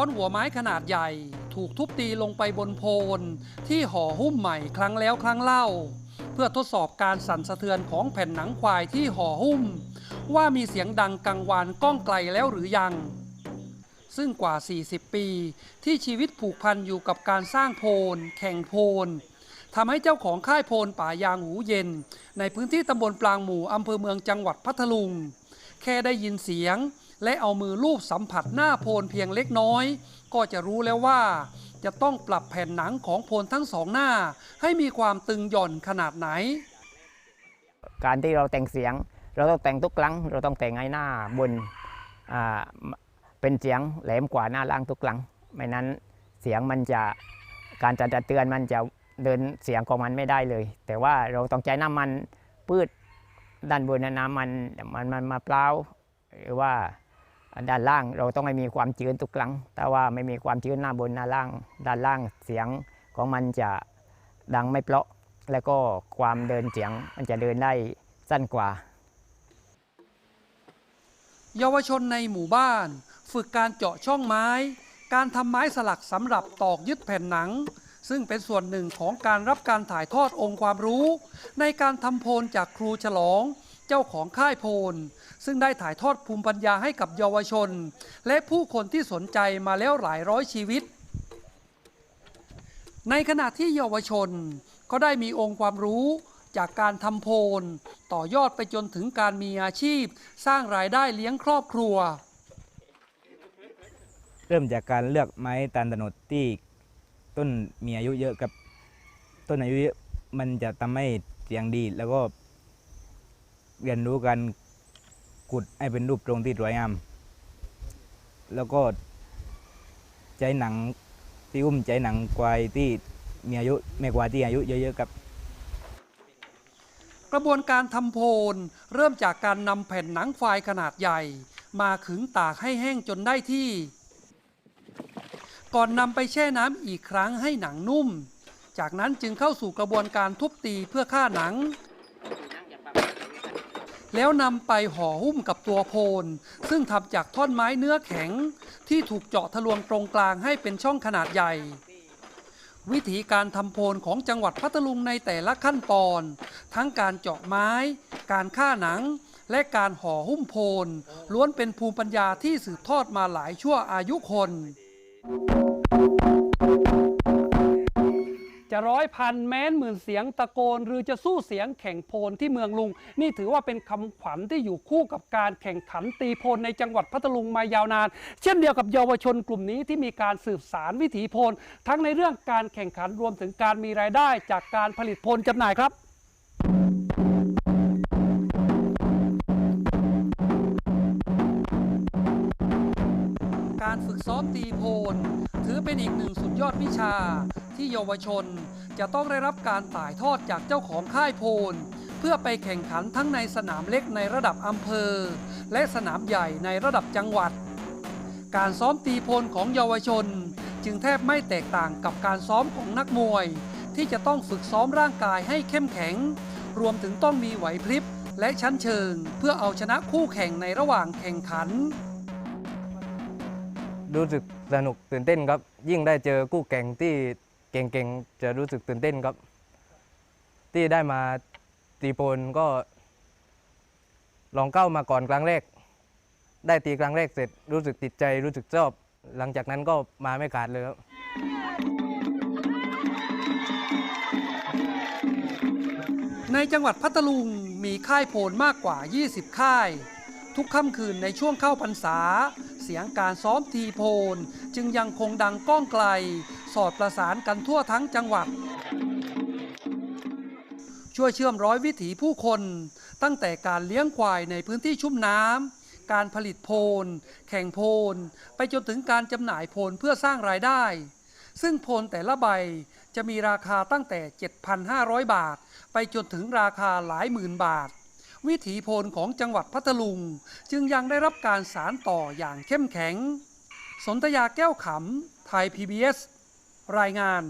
ค้อนหัวไม้ขนาดใหญ่ ถูกทุบตีลงไปบนโพนที่ห่อหุ้มใหม่ครั้งแล้วครั้งเล่า เพื่อทดสอบการสั่นสะเทือนของแผ่นหนังควายที่ห่อหุ้ม ว่ามีเสียงดังกังวานก้องไกลแล้วหรือยัง ซึ่งกว่า 40 ปี ที่ชีวิตผูกพันอยู่กับการสร้างโพนแข่งโพนทำให้เจ้าของค่ายโพนป่ายางหูเย็น ในพื้นที่ตำบลปรางหมู่อำเภอเมืองจังหวัดพัทลุง แค่ได้ยินเสียง และเอามือลูบสัมผัสหน้าโพนเพียงเล็กน้อย ก็จะรู้แล้วว่า จะต้องปรับแผ่นหนังของโพนทั้งสองหน้า ให้มีความตึงหย่อนขนาดไหน การที่เราแต่งเสียง เราต้องแต่งทุกครั้ง เราต้องแต่งให้หน้าบนเป็นเสียงแหลมกว่าหน้าล่างทุกครั้งไม่นั้นเสียงมันจะการจะจะเตือนมันจะเดินเสียงของมันไม่ได้เลย แต่ว่าเราต้องใช้น้ำมันพืชด้านบนน้ำมันมันมันมาเปล่าหรือว่า ด้านล่างเราต้องให้มีความชื้นทุกครั้ง แต่ว่าไม่มีความชื้นหน้าบนหน้าล่าง ด้านล่างเสียงของมันจะดังไม่เพราะ แล้วก็ความเดินเสียงมันจะเดินได้สั้นกว่า เยาวชนในหมู่บ้าน ฝึกการเจาะช่องไม้ การทำไม้สลักสำหรับตอกยึดแผ่นหนัง ซึ่งเป็นส่วนหนึ่งของการรับการถ่ายทอดองค์ความรู้ ในการทำโพลจากครูฉลอง เจ้าของค่ายโพลซึ่งได้ถ่ายทอดภูมิปัญญาให้กับเยาวชน และผู้คนที่สนใจมาแล้วหลายร้อยชีวิต ในขณะที่เยาวชนก็ได้มีองค์ความรู้จากการทำโพลต่อยอดไปจนถึงการมีอาชีพ สร้างรายได้เลี้ยงครอบครัว เริ่มจากการเลือกไม้ตาลตะนดที่ต้นมีอายุเยอะกับต้นอายุเยอะมันจะทำให้เสียงดีแล้วก็ เรียนรู้การกุดให้เป็นรูปตรงที่สวยงาม แล้วก็ใช้หนังที่อุ้มใช้หนังควายที่มีอายุไม่กว่าที่อายุเยอะๆกับ กระบวนการทำโพลเริ่มจากการนำแผ่นหนังควายขนาดใหญ่ มาขึงตากให้แห้งจนได้ที่ ก่อนนำไปแช่น้ำอีกครั้งให้หนังนุ่ม จากนั้นจึงเข้าสู่กระบวนการทุบตีเพื่อฆ่าหนัง แล้วนำไปห่อหุ้มกับตัวโพลซึ่งทำจากท่อนไม้เนื้อแข็งที่ถูกเจาะทะลวงตรงกลางให้เป็นช่องขนาดใหญ่ วิธีการทำโพลของจังหวัดพัทลุงในแต่ละขั้นตอน ทั้งการเจาะไม้ การฆ่าหนัง และการห่อหุ้มโพลล้วนเป็นภูมิปัญญาที่สืบทอดมาหลายชั่วอายุคน จะร้อยพันแม้นหมื่นเสียงตะโกน หรือจะสู้เสียงแข่งโพลที่เมืองลุง นี่ถือว่าเป็นคำขวัญที่อยู่คู่กับการแข่งขันตีโพลในจังหวัดพัทลุงมายาวนาน เช่นเดียวกับเยาวชนกลุ่มนี้ที่มีการสืบสารวิถีโพลทั้งในเรื่องการแข่งขันรวมถึงการมีรายได้จากการผลิตโพลจำหน่ายครับการฝึกซ้อมตีโพลถือเป็นอีกหนึ่งสุดยอดวิชา ที่เยาวชน จะต้องได้รับการถ่ายทอดจากเจ้าของค่ายโพล เพื่อไปแข่งขันทั้งในสนามเล็กในระดับอำเภอ และสนามใหญ่ในระดับจังหวัด การซ้อมตีโพลของเยาวชน จึงแทบไม่แตกต่างกับการซ้อมของนักมวย ที่จะต้องฝึกซ้อมร่างกายให้เข้มแข็ง รวมถึงต้องมีไหวพริบและชั้นเชิง เพื่อเอาชนะคู่แข่งในระหว่างแข่งขัน รู้สึกสนุกตื่นเต้นครับ ยิ่งได้เจอคู่แข่งที่ เก่งๆ จะรู้สึกตื่นเต้นครับ ที่ได้มาตีโพลก็ ลองเข้ามาก่อนครั้งแรก ได้ตีครั้งแรกเสร็จรู้สึกติดใจรู้สึกชอบ หลังจากนั้นก็มาไม่ขาดเลยครับในจังหวัดพัทลุงมีค่ายโพลมากกว่า 20 ค่าย ทุกค่ำคืนในช่วงเข้าพรรษา เสียงการซ้อมทีโพลจึงยังคงดังก้องไกล สอดประสานกันทั่วทั้งจังหวัด ช่วยเชื่อมร้อยวิถีผู้คน ตั้งแต่การเลี้ยงควายในพื้นที่ชุ่มน้ำการผลิตโพลแข่งโพลไปจนถึงการจำหน่ายโพลเพื่อสร้างรายได้ ซึ่งโพลแต่ละใบจะมีราคาตั้งแต่ 7,500 บาท ไปจนถึงราคาหลายหมื่นบาทวิถีโพลของจังหวัดพัทลุง จึงยังได้รับการสารต่ออย่างเข้มแข็ง สนธยาแก้วขำ ไทย PBS รายงาน